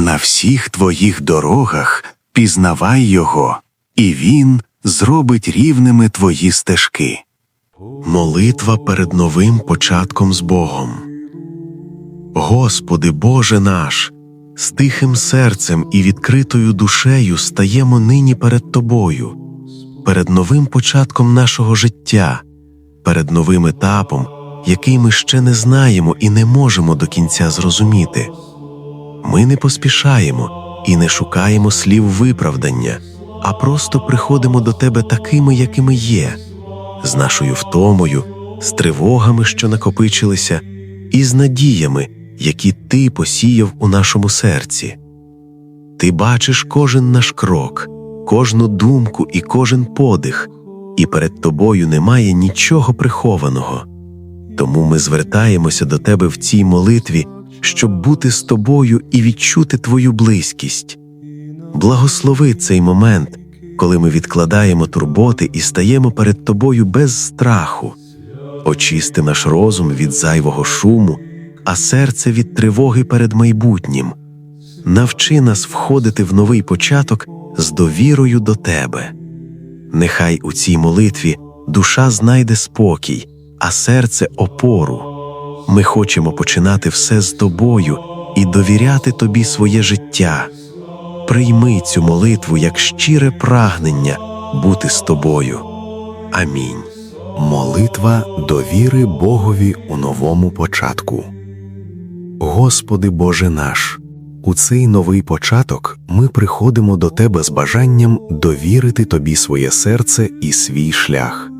На всіх твоїх дорогах пізнавай Його, і Він зробить рівними твої стежки. Молитва перед новим початком з Богом. Господи Боже наш, з тихим серцем і відкритою душею стаємо нині перед Тобою, перед новим початком нашого життя, перед новим етапом, який ми ще не знаємо і не можемо до кінця зрозуміти. Ми не поспішаємо і не шукаємо слів виправдання, а просто приходимо до Тебе такими, якими є, з нашою втомою, з тривогами, що накопичилися, і з надіями, які Ти посіяв у нашому серці. Ти бачиш кожен наш крок, кожну думку і кожен подих, і перед тобою немає нічого прихованого. Тому ми звертаємося до тебе в цій молитві, щоб бути з тобою і відчути твою близькість. Благослови цей момент, коли ми відкладаємо турботи і стаємо перед тобою без страху. Очисти наш розум від зайвого шуму, а серце від тривоги перед майбутнім. Навчи нас входити в новий початок з довірою до тебе. Нехай у цій молитві душа знайде спокій, а серце опору. Ми хочемо починати все з тобою і довіряти тобі своє життя. Прийми цю молитву як щире прагнення бути з тобою. Амінь. Молитва довіри Богові у новому початку. Господи Боже наш, у цей новий початок ми приходимо до Тебе з бажанням довірити Тобі своє серце і свій шлях.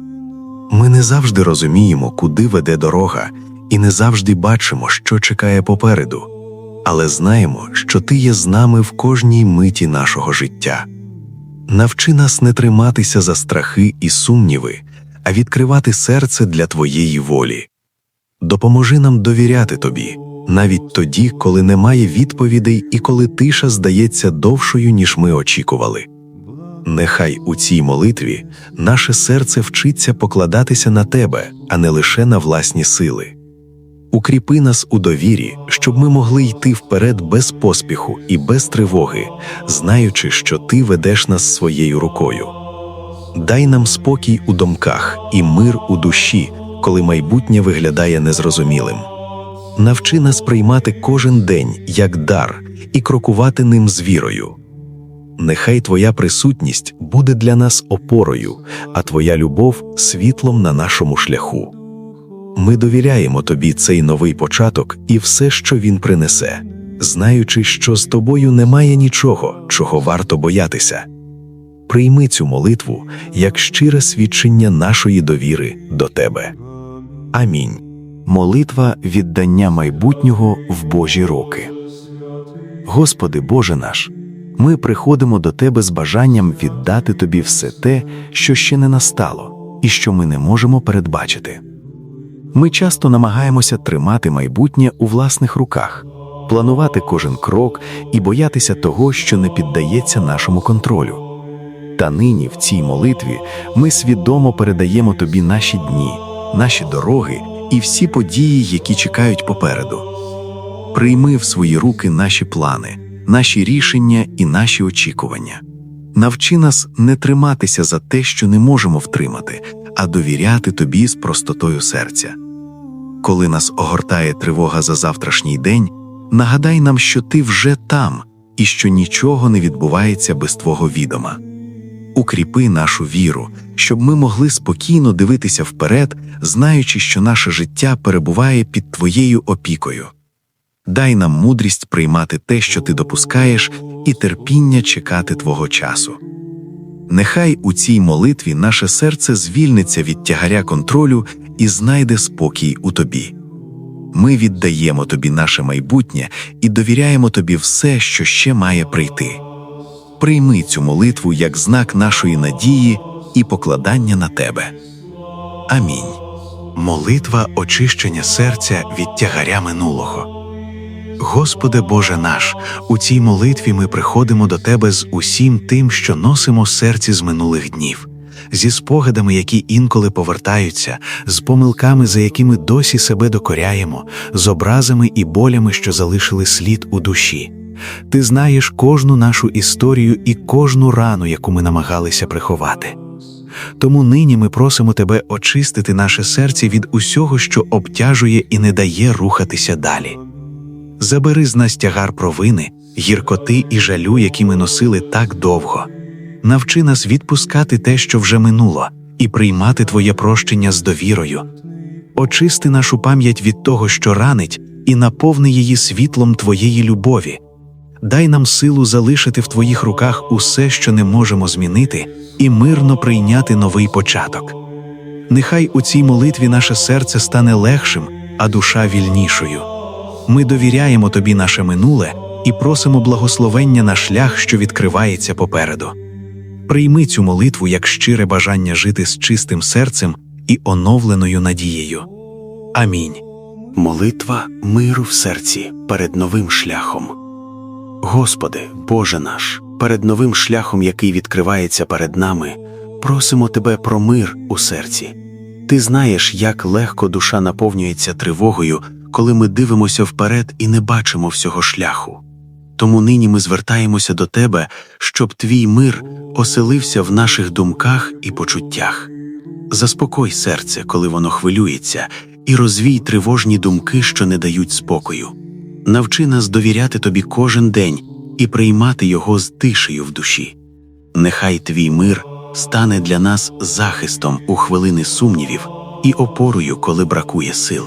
Ми не завжди розуміємо, куди веде дорога, і не завжди бачимо, що чекає попереду, але знаємо, що Ти є з нами в кожній миті нашого життя. Навчи нас не триматися за страхи і сумніви, а відкривати серце для Твоєї волі. Допоможи нам довіряти Тобі, навіть тоді, коли немає відповідей і коли тиша здається довшою, ніж ми очікували. Нехай у цій молитві наше серце вчиться покладатися на Тебе, а не лише на власні сили. Укріпи нас у довірі, щоб ми могли йти вперед без поспіху і без тривоги, знаючи, що Ти ведеш нас своєю рукою. Дай нам спокій у думках і мир у душі, коли майбутнє виглядає незрозумілим. Навчи нас приймати кожен день як дар і крокувати ним з вірою. Нехай Твоя присутність буде для нас опорою, а Твоя любов світлом на нашому шляху. Ми довіряємо Тобі цей новий початок і все, що він принесе, знаючи, що з тобою немає нічого, чого варто боятися. Прийми цю молитву як щире свідчення нашої довіри до Тебе. Амінь. Молитва віддання майбутнього в Божі руки. Господи Боже наш, ми приходимо до Тебе з бажанням віддати Тобі все те, що ще не настало, і що ми не можемо передбачити. Ми часто намагаємося тримати майбутнє у власних руках, планувати кожен крок і боятися того, що не піддається нашому контролю. Та нині в цій молитві ми свідомо передаємо тобі наші дні, наші дороги і всі події, які чекають попереду. Прийми в свої руки наші плани, наші рішення і наші очікування. Навчи нас не триматися за те, що не можемо втримати, а довіряти тобі з простотою серця. Коли нас огортає тривога за завтрашній день, нагадай нам, що ти вже там і що нічого не відбувається без твого відома. Укріпи нашу віру, щоб ми могли спокійно дивитися вперед, знаючи, що наше життя перебуває під твоєю опікою. Дай нам мудрість приймати те, що ти допускаєш, і терпіння чекати твого часу. Нехай у цій молитві наше серце звільниться від тягаря контролю і знайде спокій у тобі. Ми віддаємо тобі наше майбутнє і довіряємо тобі все, що ще має прийти. Прийми цю молитву як знак нашої надії і покладання на тебе. Амінь. Молитва очищення серця від тягаря минулого. Господи Боже наш, у цій молитві ми приходимо до Тебе з усім тим, що носимо серці з минулих днів, зі спогадами, які інколи повертаються, з помилками, за якими досі себе докоряємо, з образами і болями, що залишили слід у душі. Ти знаєш кожну нашу історію і кожну рану, яку ми намагалися приховати. Тому нині ми просимо тебе очистити наше серце від усього, що обтяжує і не дає рухатися далі. Забери з нас тягар провини, гіркоти і жалю, які ми носили так довго. Навчи нас відпускати те, що вже минуло, і приймати Твоє прощення з довірою. Очисти нашу пам'ять від того, що ранить, і наповни її світлом Твоєї любові. Дай нам силу залишити в Твоїх руках усе, що не можемо змінити, і мирно прийняти новий початок. Нехай у цій молитві наше серце стане легшим, а душа вільнішою. Ми довіряємо Тобі наше минуле і просимо благословення на шлях, що відкривається попереду. Прийми цю молитву як щире бажання жити з чистим серцем і оновленою надією. Амінь. Молитва миру в серці перед новим шляхом. Господи, Боже наш, перед новим шляхом, який відкривається перед нами, просимо Тебе про мир у серці. Ти знаєш, як легко душа наповнюється тривогою, коли ми дивимося вперед і не бачимо всього шляху. Тому нині ми звертаємося до Тебе, щоб Твій мир оселився в наших думках і почуттях. Заспокой серце, коли воно хвилюється, і розвій тривожні думки, що не дають спокою. Навчи нас довіряти тобі кожен день і приймати його з тишею в душі. Нехай твій мир стане для нас захистом у хвилини сумнівів і опорою, коли бракує сил.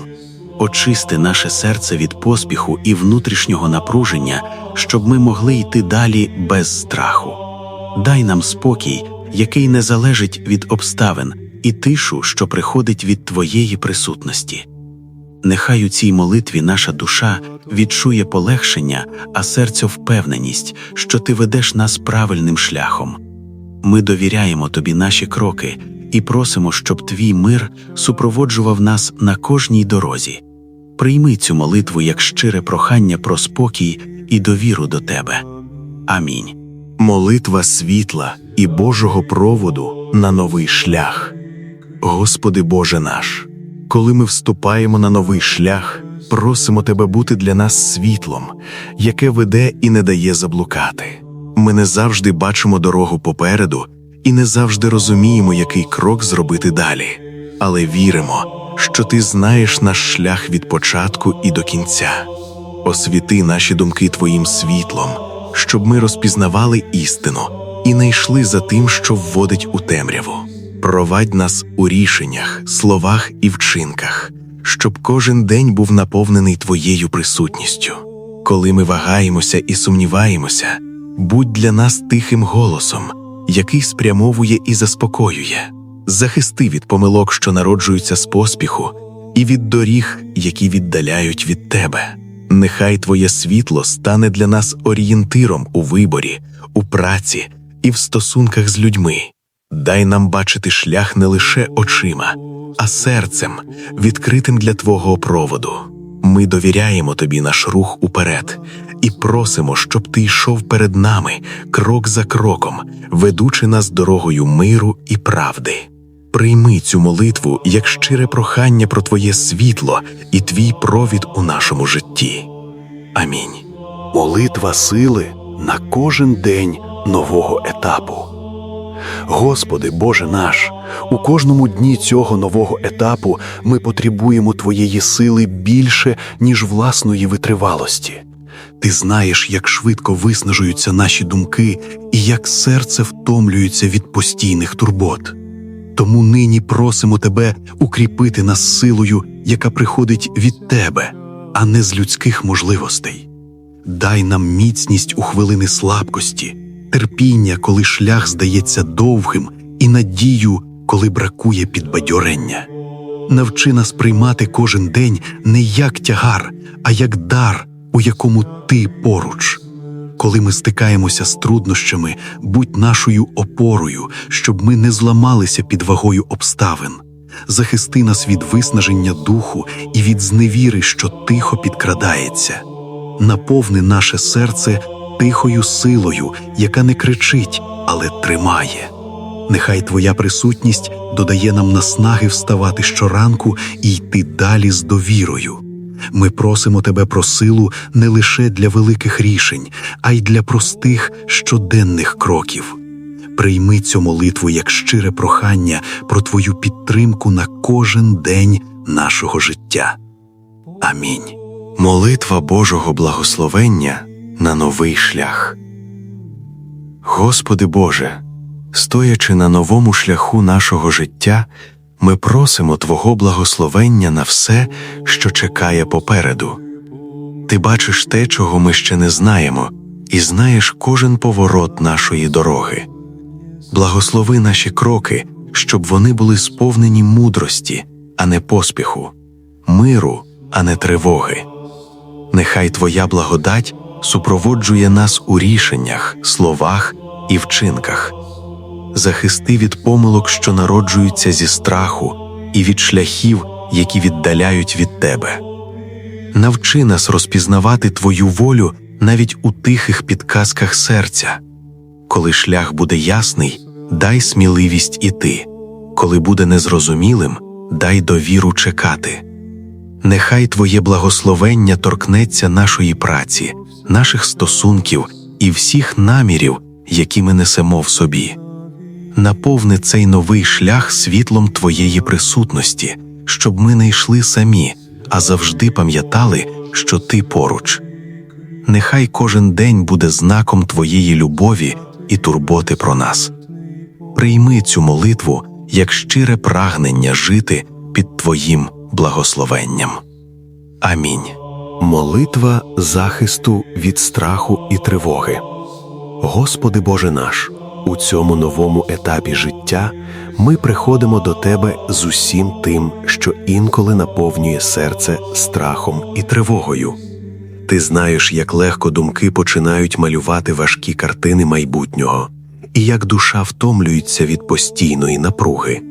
Очисти наше серце від поспіху і внутрішнього напруження, щоб ми могли йти далі без страху. Дай нам спокій, який не залежить від обставин, і тишу, що приходить від Твоєї присутності. Нехай у цій молитві наша душа відчує полегшення, а серце впевненість, що ти ведеш нас правильним шляхом. Ми довіряємо тобі наші кроки і просимо, щоб твій мир супроводжував нас на кожній дорозі. Прийми цю молитву як щире прохання про спокій і довіру до тебе. Амінь. Молитва світла і Божого проводу на новий шлях. Господи Боже наш, коли ми вступаємо на новий шлях, просимо Тебе бути для нас світлом, яке веде і не дає заблукати. Ми не завжди бачимо дорогу попереду і не завжди розуміємо, який крок зробити далі, але віримо, що Ти знаєш наш шлях від початку і до кінця. Освіти наші думки Твоїм світлом, щоб ми розпізнавали істину і не йшли за тим, що вводить у темряву. Провадь нас у рішеннях, словах і вчинках, щоб кожен день був наповнений Твоєю присутністю. Коли ми вагаємося і сумніваємося, будь для нас тихим голосом, який спрямовує і заспокоює, захисти від помилок, що народжуються з поспіху, і від доріг, які віддаляють від Тебе. Нехай Твоє світло стане для нас орієнтиром у виборі, у праці і в стосунках з людьми. Дай нам бачити шлях не лише очима, а серцем, відкритим для Твого проводу. Ми довіряємо Тобі наш рух уперед і просимо, щоб Ти йшов перед нами крок за кроком, ведучи нас дорогою миру і правди. Прийми цю молитву як щире прохання про Твоє світло і Твій провід у нашому житті. Амінь. Молитва сили на кожен день нового етапу. Господи, Боже наш, у кожному дні цього нового етапу ми потребуємо Твоєї сили більше, ніж власної витривалості. Ти знаєш, як швидко виснажуються наші думки і як серце втомлюється від постійних турбот. Тому нині просимо Тебе укріпити нас силою, яка приходить від Тебе, а не з людських можливостей. Дай нам міцність у хвилини слабкості, терпіння, коли шлях здається довгим, і надію, коли бракує підбадьорення. Навчи нас приймати кожен день не як тягар, а як дар, у якому ти поруч. Коли ми стикаємося з труднощами, будь нашою опорою, щоб ми не зламалися під вагою обставин. Захисти нас від виснаження духу і від зневіри, що тихо підкрадається. Наповни наше серце тихою силою, яка не кричить, але тримає. Нехай Твоя присутність додає нам наснаги вставати щоранку і йти далі з довірою. Ми просимо тебе про силу не лише для великих рішень, а й для простих щоденних кроків. Прийми цю молитву як щире прохання про твою підтримку на кожен день нашого життя. Амінь. Молитва Божого благословення на новий шлях. Господи Боже, стоячи на новому шляху нашого життя, ми просимо Твого благословення на все, що чекає попереду. Ти бачиш те, чого ми ще не знаємо, і знаєш кожен поворот нашої дороги. Благослови наші кроки, щоб вони були сповнені мудрості, а не поспіху, миру, а не тривоги. Нехай Твоя благодать супроводжує нас у рішеннях, словах і вчинках. Захисти від помилок, що народжуються зі страху, і від шляхів, які віддаляють від Тебе. Навчи нас розпізнавати Твою волю навіть у тихих підказках серця. Коли шлях буде ясний, дай сміливість іти, коли буде незрозумілим, дай довіру чекати. Нехай Твоє благословення торкнеться нашої праці, наших стосунків і всіх намірів, які ми несемо в собі. Наповни цей новий шлях світлом Твоєї присутності, щоб ми не йшли самі, а завжди пам'ятали, що Ти поруч. Нехай кожен день буде знаком Твоєї любові і турботи про нас. Прийми цю молитву як щире прагнення жити під Твоїм благословенням. Амінь. Молитва захисту від страху і тривоги. Господи Боже наш, у цьому новому етапі життя ми приходимо до Тебе з усім тим, що інколи наповнює серце страхом і тривогою. Ти знаєш, як легко думки починають малювати важкі картини майбутнього, і як душа втомлюється від постійної напруги.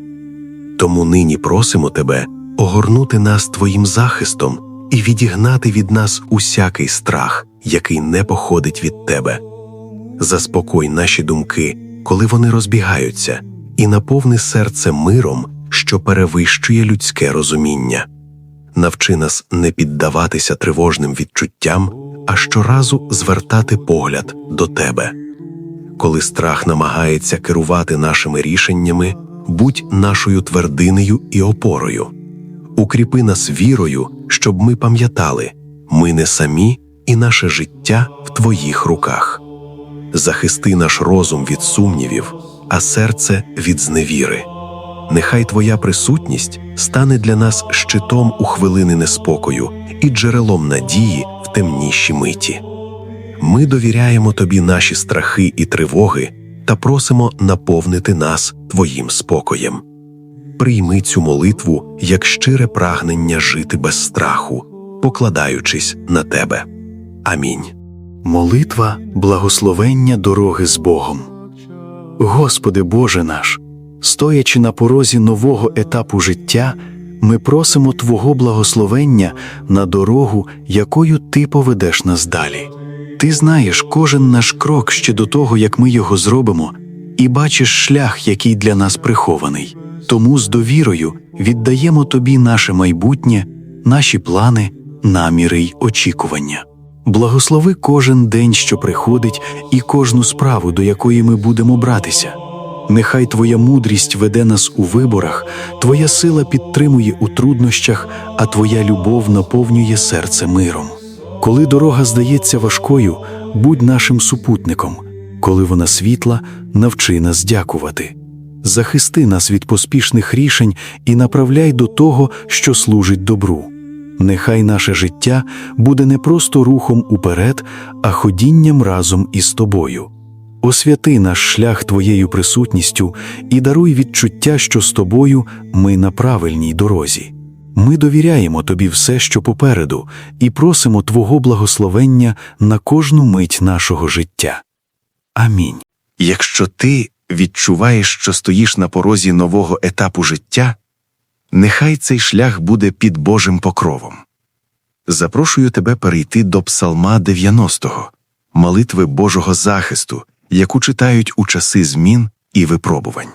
Тому нині просимо Тебе огорнути нас Твоїм захистом і відігнати від нас усякий страх, який не походить від Тебе. Заспокой наші думки, коли вони розбігаються, і наповни серце миром, що перевищує людське розуміння. Навчи нас не піддаватися тривожним відчуттям, а щоразу звертати погляд до Тебе. Коли страх намагається керувати нашими рішеннями, будь нашою твердинею і опорою. Укріпи нас вірою, щоб ми пам'ятали, ми не самі, і наше життя в Твоїх руках. Захисти наш розум від сумнівів, а серце від зневіри. Нехай Твоя присутність стане для нас щитом у хвилини неспокою і джерелом надії в темніші миті. Ми довіряємо Тобі наші страхи і тривоги та просимо наповнити нас Твоїм спокоєм. Прийми цю молитву як щире прагнення жити без страху, покладаючись на Тебе. Амінь. Молитва благословення дороги з Богом. Господи Боже наш, стоячи на порозі нового етапу життя, ми просимо Твого благословення на дорогу, якою Ти поведеш нас далі. Ти знаєш кожен наш крок ще до того, як ми його зробимо, і бачиш шлях, який для нас прихований. Тому з довірою віддаємо Тобі наше майбутнє, наші плани, наміри й очікування. Благослови кожен день, що приходить, і кожну справу, до якої ми будемо братися. Нехай Твоя мудрість веде нас у виборах, Твоя сила підтримує у труднощах, а Твоя любов наповнює серце миром. Коли дорога здається важкою, будь нашим супутником, коли вона світла, навчи нас дякувати. Захисти нас від поспішних рішень і направляй до того, що служить добру. Нехай наше життя буде не просто рухом уперед, а ходінням разом із тобою. Освяти наш шлях Твоєю присутністю і даруй відчуття, що з тобою ми на правильній дорозі. Ми довіряємо Тобі все, що попереду, і просимо Твого благословення на кожну мить нашого життя. Амінь. Якщо ти відчуваєш, що стоїш на порозі нового етапу життя, нехай цей шлях буде під Божим покровом. Запрошую тебе перейти до Псалма 90-го, молитви Божого захисту, яку читають у часи змін і випробувань.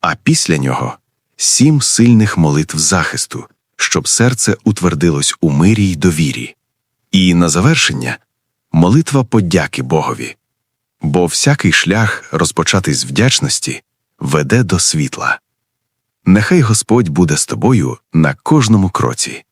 А після нього сім сильних молитв захисту, щоб серце утвердилось у мирі й довірі. І на завершення молитва подяки Богові. Бо всякий шлях, розпочатий з вдячності, веде до світла. Нехай Господь буде з тобою на кожному кроці.